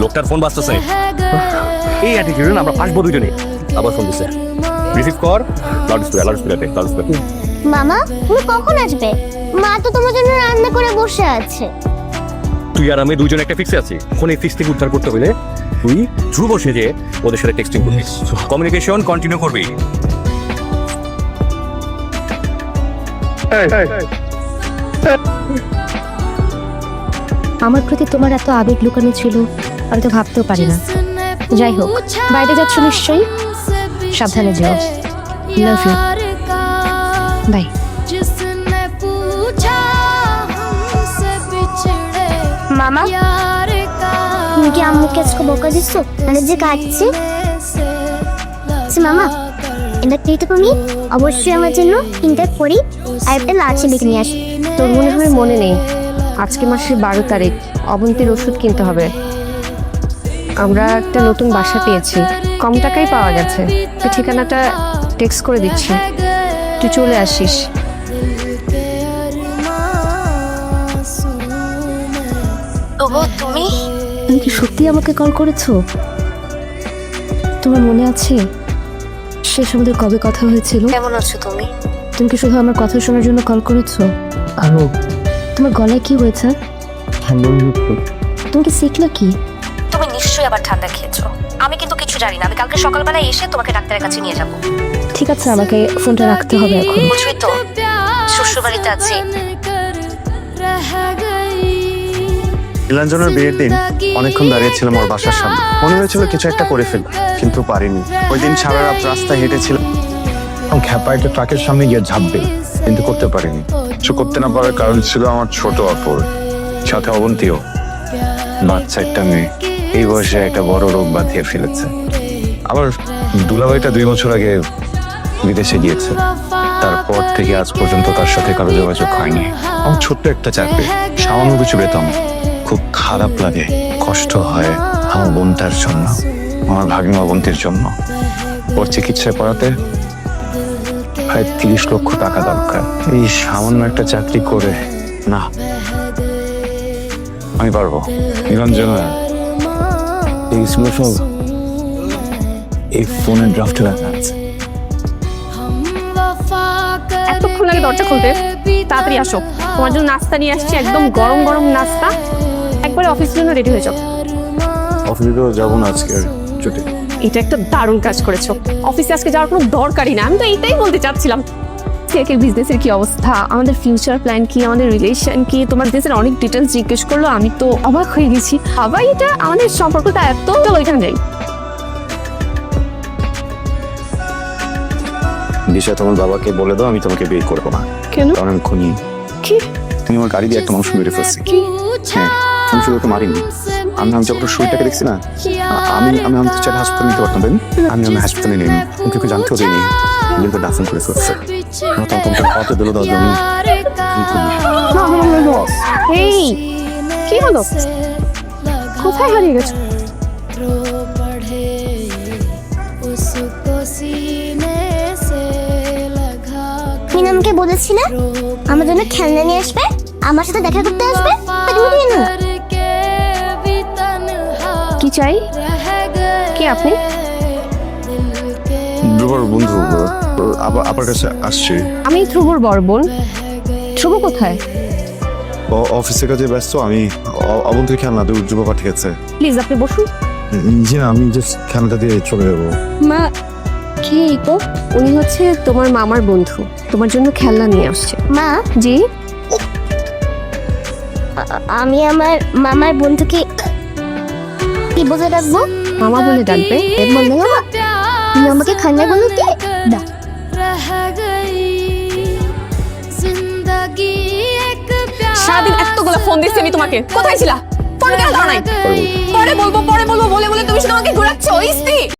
লোকটার ফোন বাজতেছে। এই না আমরা ফাঁসবো দুজনে আবার ফোন দিছে রিসিভ কর। Loud speaker loud speaker loud speaker মামা তুমি কখন আসবে? মা তো তোমার জন্য রান্না করে বসে আছে। তুই আর আমি দুজন একটা ফিক্সে আছি। ফোনে ফিক্স থেকে উদ্ধার করতে হলে তুই ধ্রুব সেজে ওদের সাথে টেক্সটিং করবি কমিউনিকেশন কন্টিনিউ করবি। আমার প্রতি তোমার এত আবেগ লুকানো ছিল আমি তো ভাবতেও পারি না। যাই হোক বাইরে যাচ্ছ নিশ্চয়ই? সাবধানে যেও। Love you. বাই মামা? তুমি কি আম্মুকে আজকে বকা দিচ্ছ মানে যে কাটছে আচ্ছা, মামা এবার তুই অবশ্যই আমার জন্য তিনটা করি আর একটা লাল চিবিক নিয়ে আসি। তোর মনে হয় মনে নেই? আজকে মাসের বারো তারিখ। অবন্তির ওষুধ কিনতে হবে। আমরা একটা নতুন বাসা পেয়েছি। কম টাকায় পাওয়া গেছে। তো ঠিকানাটা টেক্সট করে দিচ্ছি। তুই চলে আসিস। তবু তুমি? তুমি কি সত্যি আমাকে কল করেছ? তোমার মনে আছে শেষ আমাদের কবে কথা হয়েছিল? কেমন আছো তুমি? তুমি কি শুধু আমার কথা শোনার জন্য কল করেছ? আরও তোমার গলায় কি হয়েছে? তুমি কি শিখলে কি তুমি নিশ্চয়ই আবার ঠান্ডা খেয়েছো। আমি কিন্তু কিছু জানি না। আমি কালকে সকালবেলায় এসে তোমাকে ডাক্তারের কাছে নিয়ে যাব। ঠিক আছে আমাকে ফোনটা রাখতে হবে এখন। বুঝলি তো? শ্বশুরবাড়িতে আছি। নীলাঞ্জনের বিয়ের দিন অনেকক্ষণ দাঁড়িয়েছিলাম ওর বাসার সামনে। মনে হয়েছিল কিছু একটা করে ফেলব কিন্তু পারিনি। ওই দিন সারা রাত রাস্তায় হেঁটেছিলাম। খ্যাপা একটা ট্রাকের সামনে গিয়ে ঝাঁপবে কিন্তু করতে পারিনি। কিছু করতে না পারার কারণ ছিল আমার ছোট অপর সাথে অবন্তীও। বাচ্চা একটা মেয়ে এই বয়সে একটা বড় রোগ বাঁধিয়ে ফেলেছে। আবার দুলাভাইটা দুই বছর আগে বিদেশে গিয়েছে। তারপর থেকে আজ পর্যন্ত তার সাথে কারও যোগাযোগ হয়নি। আমার ছোট্ট একটা চাকরি সামান্য কিছু বেতন। খুব খারাপ লাগে, কষ্ট হয় আমার বোনটার জন্য, আমার ভাগ্নি অবন্তীর জন্য। ওর চিকিৎসায় পড়াতে প্রায় তিরিশ লক্ষ টাকা দরকার। এই সামান্য একটা চাকরি করে, না, আমি পারব। নিরঞ্জনা এইগুলো সব এই ফোনের ড্রাফটে রাখা আছে। এতক্ষণ লাগে দরজা খুলতে, তাড়াতাড়ি আসো। তোমার জন্য নাস্তা নিয়ে আসছি, একদম গরম গরম নাস্তা। একবারে অফিসের জন্য রেডি হয়ে যাও। অফিসে তো যাব না আজকে ছুটি। এটা একটা দারুণ কাজ করেছ। অফিসে আজকে যাওয়ার কোনো দরকারই না। আমি তো এইটাই বলতে চাচ্ছিলাম। থেকে বিজনেসের কি অবস্থা? আমাদের ফিউচার প্ল্যান কি? আমাদের রিলেশন কি? তোমার বিজনেসের অনেক ডিটেলস জিজ্ঞেস করল। আমি তো অবাক হয়ে গেছি। আবার এটা আমাদের সম্পর্কটা এত চলো এখানে যাই দিশা তোমার বাবাকে বলে দাও আমি তোমাকে বিয়ে করব না। কেন? কারণ আমি খুনি। কি? তুমি আমার গাড়ি দিয়ে একটা মানুষ মেরে ফেলছি। কি? হ্যাঁ। আমি শুধু ওকে মারিনি। আমি আমি যখন শরীরটাকে দেখছি না আমি আমি আমি চাইলে হাসপাতালে নিতে পারতাম তাই আমি আমি হাসপাতালে ওকে কেউ জানতেও দিইনি। কিন্তু করে ফেলছে। তোমাকে দিল দাও জমি এই কি হলো? কোথায় হারিয়ে গেছো? তুমি আমাকে বলেছি না আমার জন্য খেলনা নিয়ে আসবে? আমার সাথে দেখা করতে আসবে? তুমি না কি চাই? কে আপনি? ধ্রুবর বন্ধু আবার আবার কাছে আসছে। আমি ধ্রুবর বড় বোন ধ্রুব কোথায়? ও অফিসের কাজে ব্যস্ত আমি অ- অবন্তীর খেলনা দুই ধ্রুব পাঠিয়েছে। প্লিজ আপনি বসুন। জি না আমি জাস্ট খেলনাটা দিয়ে চলে যাব। মা কে গো উনি হচ্ছে তোমার মামার বন্ধু। তোমার জন্য খেলনা নিয়ে আসছে। মা? জি? আমি আমার মামার বন্ধুকে কি বলে ডাকবো? মামা বলে ডাকবে। এর বললে মামা তুমি আমাকে খান্না বলো কি? দা। সারাদিন এতগুলো ফোন দিচ্ছি আমি তোমাকে। কোথায় ছিলা? পরে বলব পরে বলব বলে বলে তুমি শুধু আমাকে ঘোরাচ্ছ ইস্তি